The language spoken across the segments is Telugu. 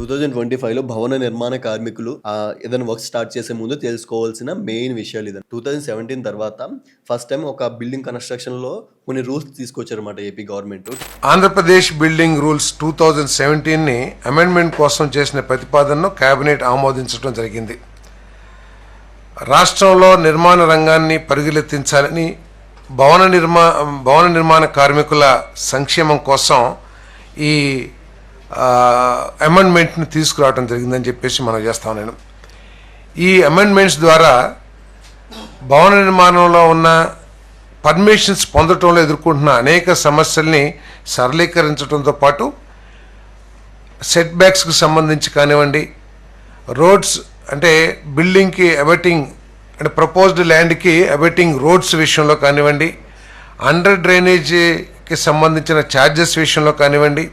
టూ థౌజండ్ ట్వంటీ ఫైవ్లో భవన నిర్మాణ కార్మికులు ఏదైనా వర్క్ స్టార్ట్ చేసే ముందు తెలుసుకోవాల్సిన మెయిన్ విషయాలు ఇది టూ థౌజండ్ సెవెంటీన్ తర్వాత ఫస్ట్ టైం ఒక బిల్డింగ్ కన్స్ట్రక్షన్లో కొన్ని rules తీసుకొచ్చారన్నమాట AP government Andhra Pradesh building rules two thousand సెవెంటీన్ని amendment కోసం చేసిన ప్రతిపాదనను కేబినెట్ ఆమోదించడం జరిగింది. రాష్ట్రంలో నిర్మాణ రంగాన్ని పరుగులెత్తించాలని భవన నిర్మా భవన నిర్మాణ కార్మికుల సంక్షేమం కోసం ఈ అమెండ్మెంట్ని తీసుకురావడం జరిగిందని చెప్పేసి మనం చేస్తాం నేను ఈ అమెండ్మెంట్స్ ద్వారా భవన నిర్మాణంలో ఉన్న పర్మిషన్స్ పొందటంలో ఎదుర్కొంటున్న అనేక సమస్యల్ని సరళీకరించడంతో పాటు సెట్ బ్యాక్స్కి సంబంధించి కానివ్వండి రోడ్స్ అంటే బిల్డింగ్కి అబెటింగ్ అంటే ప్రపోజ్డ్ ల్యాండ్కి అబెటింగ్ రోడ్స్ విషయంలో కానివ్వండి అండర్ డ్రైనేజీకి సంబంధించిన ఛార్జెస్ విషయంలో కానివ్వండి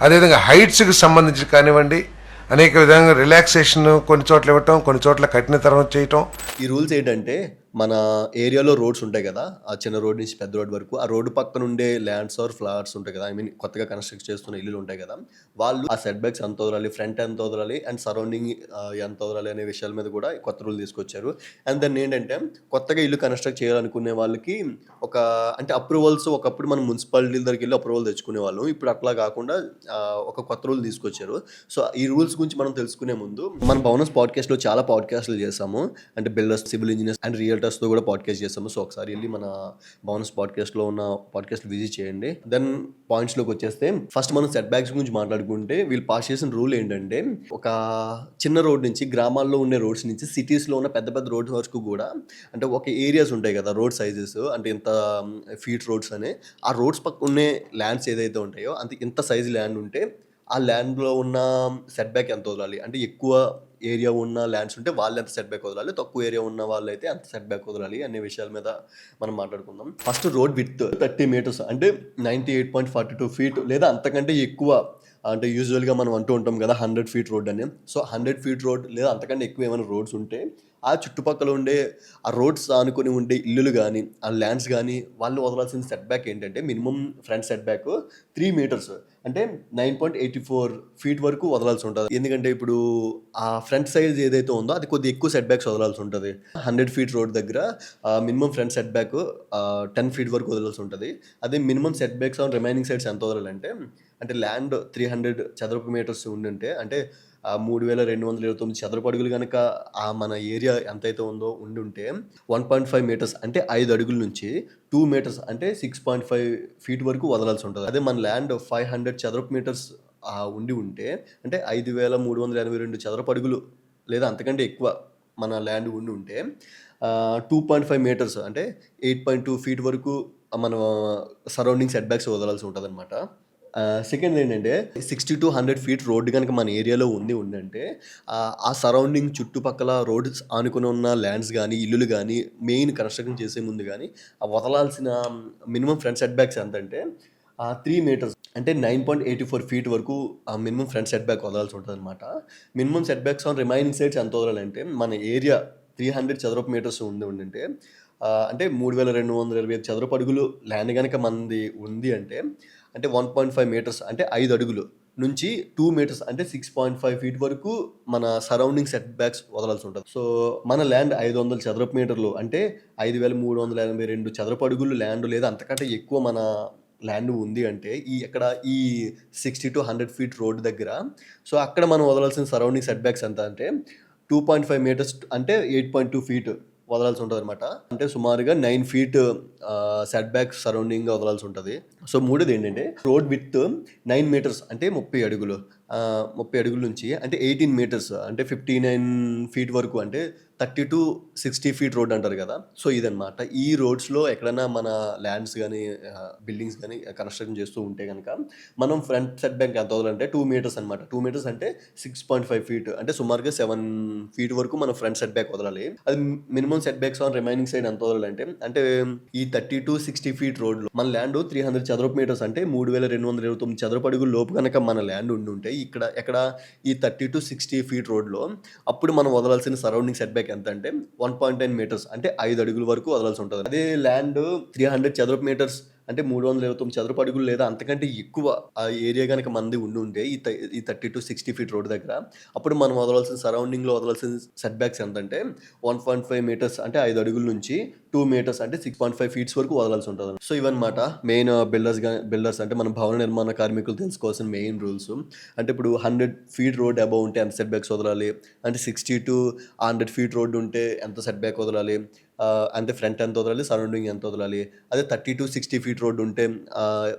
అదేవిధంగా హైట్స్కి సంబంధించి కానివ్వండి అనేక విధంగా రిలాక్సేషన్ కొన్ని చోట్ల ఇవ్వటం కొన్ని చోట్ల కఠినతరం చేయటం. ఈ రూల్స్ ఏంటంటే మన ఏరియాలో రోడ్స్ ఉంటాయి కదా ఆ చిన్న రోడ్ నుంచి పెద్ద రోడ్ వరకు ఆ రోడ్డు పక్కన ఉండే ల్యాండ్స్ ఆర్ ఫ్లాట్స్ ఉంటాయి కదా ఐ మీన్ కొత్తగా కన్స్ట్రక్ట్ చేస్తున్న ఇల్లులు ఉంటాయి కదా వాళ్ళు ఆ సెట్ బ్యాక్స్ ఎంత వదలాలి ఫ్రంట్ ఎంత వదలాలి అండ్ సరౌండింగ్ ఎంత వదలాలి అనే విషయాల మీద కూడా కొత్త రూల్ తీసుకొచ్చారు. అండ్ దెన్ ఏంటంటే కొత్తగా ఇల్లు కన్స్ట్రక్ట్ చేయాలనుకునే వాళ్ళకి ఒక అంటే అప్రూవల్స్ ఒకప్పుడు మనం మున్సిపాలిటీ దగ్గరికి వెళ్ళి అప్రూవల్ తెచ్చుకునే వాళ్ళం. ఇప్పుడు అట్లా కాకుండా ఒక కొత్త రూల్ తీసుకొచ్చారు. సో ఈ రూల్స్ గురించి మనం తెలుసుకునే ముందు మన భవనస్ పాడ్కాస్ట్లో చాలా పాడ్కాస్ట్లు చేసాము. అంటే బిల్డర్స్ సివిల్ ఇంజనీర్స్ అండ్ క్రియేటర్స్తో కూడా పాడ్కాస్ట్ చేస్తాము. సో ఒకసారి వెళ్ళి మన బౌన్స్ పాడ్కాస్ట్లో ఉన్న పాడ్కాస్ట్ విజిట్ చేయండి. దెన్ పాయింట్స్లోకి వచ్చేస్తే ఫస్ట్ మనం సెట్ బ్యాక్స్ గురించి మాట్లాడుకుంటే వీళ్ళు పాస్ చేసిన రూల్ ఏంటంటే ఒక చిన్న రోడ్ నుంచి గ్రామాల్లో ఉండే రోడ్స్ నుంచి సిటీస్లో ఉన్న పెద్ద పెద్ద రోడ్స్ వరకు కూడా అంటే ఒక ఏరియాస్ ఉంటాయి కదా రోడ్ సైజెస్ అంటే ఇంత ఫీట్ రోడ్స్ అని ఆ రోడ్స్ పక్క ఉండే ల్యాండ్స్ ఏదైతే ఉంటాయో అంత ఇంత సైజ్ ల్యాండ్ ఉంటే ఆ ల్యాండ్లో ఉన్న సెట్ బ్యాక్ ఎంత వదలాలి? అంటే ఎక్కువ ఏరియా ఉన్న ల్యాండ్స్ ఉంటే వాళ్ళు ఎంత సెట్ బ్యాక్ వదలాలి. తక్కువ ఏరియా ఉన్న వాళ్ళు అయితే అంత సెట్ బ్యాక్ వదలాలి అనే విషయాల మీద మనం మాట్లాడుకుందాం. First road with thirty metres అంటే ninety eight point forty two feet లేదా అంతకంటే ఎక్కువ అంటే యూజువల్గా మనం అంటూ ఉంటాం కదా హండ్రెడ్ ఫీట్ రోడ్ అని. సో హండ్రెడ్ ఫీట్ రోడ్ లేదా అంతకంటే ఎక్కువ ఏమైనా రోడ్స్ ఉంటే ఆ చుట్టుపక్కల ఉండే ఆ రోడ్స్ ఆనుకొని ఉండే ఇల్లులు కానీ ఆ ల్యాండ్స్ కానీ వాళ్ళు వదలాల్సిన సెట్ బ్యాక్ ఏంటంటే minimum front set back three metres అంటే nine point eighty four feet వరకు వదలాల్సి ఉంటుంది. ఎందుకంటే ఇప్పుడు ఆ ఫ్రంట్ సైజ్ ఏదైతే ఉందో అది కొద్దిగా ఎక్కువ సెట్ బ్యాక్స్ వదలాల్సి ఉంటుంది. హండ్రెడ్ ఫీట్ రోడ్ దగ్గర minimum front set back ten feet వరకు వదలాల్సి ఉంటుంది. అదే minimum set backs on remaining sides ఎంత వదలాలంటే అంటే ల్యాండ్ త్రీ హండ్రెడ్ చదరపు మీటర్స్ ఉండుంటే అంటే ఆ మూడు వేల రెండు వందల ఇరవై తొమ్మిది చదరపు అడుగులు కనుక ఆ మన ఏరియా ఎంతైతే ఉందో ఉండి ఉంటే వన్ పాయింట్ ఫైవ్ మీటర్స్ అంటే ఐదు అడుగుల నుంచి టూ మీటర్స్ అంటే సిక్స్ పాయింట్ ఫైవ్ ఫీట్ వరకు వదలాల్సి ఉంటుంది. అదే మన ల్యాండ్ ఫైవ్ హండ్రెడ్ చదరపు మీటర్స్ ఉండి ఉంటే అంటే ఐదు వేల మూడు వందల ఎనభై రెండు చదరపు అడుగులు లేదా అంతకంటే ఎక్కువ మన ల్యాండ్ ఉండి ఉంటే టూ పాయింట్ ఫైవ్ మీటర్స్ అంటే ఎయిట్ పాయింట్ టూ ఫీట్ వరకు మన సరౌండింగ్ సెట్ బ్యాక్స్ వదలాల్సి ఉంటుంది అనమాట సెకండ్ ఏంటంటే sixty to hundred feet road కనుక మన ఏరియాలో ఉంది ఉందంటే ఆ, ఆ సరౌండింగ్ చుట్టుపక్కల రోడ్స్ ఆనుకుని ఉన్న ల్యాండ్స్ కానీ ఇల్లులు కానీ మెయిన్ కన్స్ట్రక్షన్ చేసే ముందు కానీ ఆ వదలాల్సిన మినిమం ఫ్రంట్ సెట్ బ్యాక్స్ ఎంత అంటే త్రీ మీటర్స్ అంటే nine point eighty four feet వరకు ఆ మినిమం ఫ్రంట్ సెట్ బ్యాక్ వదలాల్సి ఉంటుంది అనమాట minimum set backs on remaining sides ఎంత వదలాలంటే మన ఏరియా త్రీ హండ్రెడ్ చదరపు మీటర్స్ ఉంది ఉందంటే అంటే మూడు వేల రెండు వందల ఇరవై ఐదు చదరపు అడుగులు ల్యాండ్ కనుక మనది ఉంది అంటే అంటే వన్ పాయింట్ ఫైవ్ మీటర్స్ అంటే ఐదు అడుగులు నుంచి టూ మీటర్స్ అంటే సిక్స్ పాయింట్ ఫైవ్ ఫీట్ వరకు మన సరౌండింగ్ సెట్ బ్యాక్స్ వదలాల్సి ఉంటుంది. సో మన ల్యాండ్ ఐదు వందల చదరపు మీటర్లు అంటే ఐదు వేల మూడు వందల ఎనభై రెండు చదరపు అడుగులు ల్యాండ్ లేదా అంతకంటే ఎక్కువ మన ల్యాండ్ ఉంది అంటే ఈ అక్కడ ఈ sixty to hundred feet road దగ్గర సో అక్కడ మనం వదలాల్సిన సరౌండింగ్ సెట్ బ్యాక్స్ ఎంత అంటే టూ పాయింట్ ఫైవ్ మీటర్స్ అంటే ఎయిట్ పాయింట్ టూ ఫీట్ వదలాల్సి ఉంటుంది అనమాట అంటే సుమారుగా nine feet set back surrounding వదలాల్సి ఉంటుంది. సో మూడోది ఏంటంటే రోడ్ విత్ నైన్ మీటర్స్ అంటే ముప్పై అడుగులు. ముప్పై అడుగుల నుంచి అంటే ఎయిటీన్ మీటర్స్ అంటే ఫిఫ్టీ నైన్ ఫీట్ వరకు అంటే thirty to sixty feet road అంటారు కదా. సో ఇదనమాట ఈ రోడ్స్లో ఎక్కడైనా మన ల్యాండ్స్ కానీ బిల్డింగ్స్ కానీ కన్స్ట్రక్షన్ చేస్తూ ఉంటే కనుక మనం ఫ్రంట్ సెట్ బ్యాంక్ ఎంత వదలంటే టూ మీటర్స్ అనమాట టూ మీటర్స్ అంటే సిక్స్ పాయింట్ ఫైవ్ ఫీట్ అంటే సుమారుగా సెవెన్ ఫీట్ వరకు మనం ఫ్రంట్ సెట్ బ్యాక్ వదలాలి. అది minimum set backs on remaining side ఎంత వదలాలంటే అంటే ఈ థర్టీ టు సిక్స్టీ ఫీట్ రోడ్లో మన ల్యాండ్ త్రీ హండ్రెడ్ చదరపు మీటర్స్ అంటే మూడు వేల రెండు వందల ఇరవై తొమ్మిది చదరపు అడుగుల లోపు కనుక మన ల్యాండ్ ఉండి ఉంటే ఇక్కడ ఎక్కడ ఈ థర్టీ టు సిక్స్టీ ఫీట్ రోడ్లో అప్పుడు మనం వదలాల్సిన సరౌండింగ్ సెట్ బ్యాక్ ఎంత అంటే వన్ పాయింట్ నైన్ మీటర్స్ అంటే ఐదు అడుగుల వరకు వదలాల్సి ఉంటుంది. అదే ల్యాండ్ త్రీ హండ్రెడ్ చదరపు మీటర్స్ అంటే మూడు వందల ఇరవై తొమ్మిది చదరపు అడుగులు లేదా అంతకంటే ఎక్కువ ఆ ఏరియా కనుక మంది ఉండి ఉంటే ఈ త- ఈ thirty to sixty feet road దగ్గర అప్పుడు మనం వదలాల్సిన సరౌండింగ్లో వదలాల్సిన సెట్ బ్యాక్స్ ఎంతంటే వన్ పాయింట్ ఫైవ్ మీటర్స్ అంటే ఐదు అడుగుల నుంచి టూ మీటర్స్ అంటే సిక్స్ పాయింట్ ఫైవ్ ఫీట్స్ వరకు వదలాల్సి ఉంటుంది. సో ఇవన్నమాట మెయిన్ బిల్డర్స్ బిల్డర్స్ అంటే మన భవన నిర్మాణ కార్మికులు తెలుసుకోవాల్సిన మెయిన్ రూల్స్. అంటే ఇప్పుడు హండ్రెడ్ ఫీట్ రోడ్ అబౌవ్ ఉంటే ఎంత సెట్ బ్యాక్స్ వదలాలి? అంటే sixty to hundred feet road ఉంటే ఎంత సెట్ బ్యాక్ వదలాలి? అంటే ఫ్రంట్ ఎంత వదలాలి సరౌండింగ్ ఎంత వదలాలి? అదే thirty to sixty feet road ఉంటే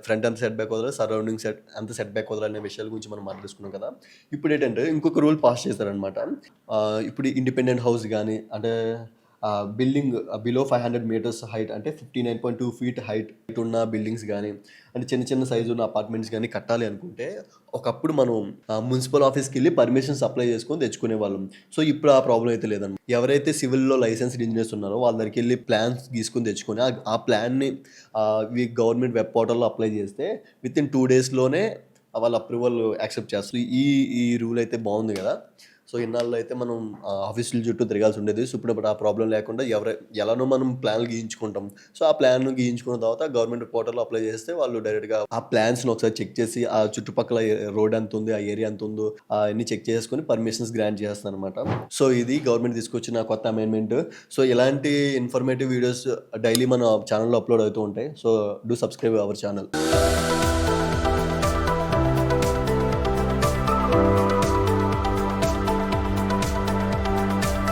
ఫ్రంట్ ఎంత సెట్ బ్యాక్ వదలాలి సరౌండింగ్ సెట్ ఎంత సెట్ బ్యాక్ వదలాలి అనే విషయాల గురించి మనం మాట్లాడుకున్నాం కదా. ఇప్పుడు ఏంటంటే ఇంకొక రూల్ పాస్ చేశారనమాట ఇప్పుడు ఇండిపెండెంట్ హౌస్ కానీ అంటే building below five hundred metres height అంటే fifty nine point two feet height ఉన్న బిల్డింగ్స్ కానీ అంటే చిన్న చిన్న సైజు ఉన్న అపార్ట్మెంట్స్ కానీ కట్టాలి అనుకుంటే ఒకప్పుడు మనం మున్సిపల్ ఆఫీస్కి వెళ్ళి పర్మిషన్స్ అప్లై చేసుకొని తెచ్చుకునే వాళ్ళం. సో ఇప్పుడు ఆ ప్రాబ్లం అయితే లేదని ఎవరైతే సివిల్లో లైసెన్స్డ్ ఇంజనీర్స్ ఉన్నారో వాళ్ళ దగ్గరికి వెళ్ళి ప్లాన్స్ గీసుకొని తెచ్చుకొని ఆ- ఆ ప్లాన్ని గవర్నమెంట్ వెబ్ పోర్టల్లో అప్లై చేస్తే విత్ ఇన్ టూ డేస్లోనే వాళ్ళ అప్రూవల్ యాక్సెప్ట్ చేస్తారు. ఈ ఈ రూల్ అయితే బాగుంది కదా? సో ఇన్నాళ్ళు అయితే మనం ఆఫీసుల చుట్టూ తిరగాల్సి ఉండేది. సో ఇప్పుడు ఆ ప్రాబ్లం లేకుండా ఎవరు ఎలానో మనం ప్లాన్లు గీయించుకుంటాం. సో ఆ ప్లాన్ గీయించుకున్న తర్వాత గవర్నమెంట్ పోర్టల్లో అప్లై చేస్తే వాళ్ళు డైరెక్ట్గా ఆ ప్లాన్స్ని ఒకసారి చెక్ చేసి ఆ చుట్టుపక్కల రోడ్ ఎంత ఉంది ఆ ఏరియా ఎంత ఉందో అన్ని చెక్ చేసుకొని పర్మిషన్స్ గ్రాంట్ చేస్తాను అనమాట సో ఇది గవర్నమెంట్ తీసుకొచ్చిన కొత్త అమెండ్మెంట్ సో ఇలాంటి ఇన్ఫర్మేటివ్ వీడియోస్ డైలీ మన ఛానల్లో అప్లోడ్ అవుతూ ఉంటాయి. So do subscribe our channel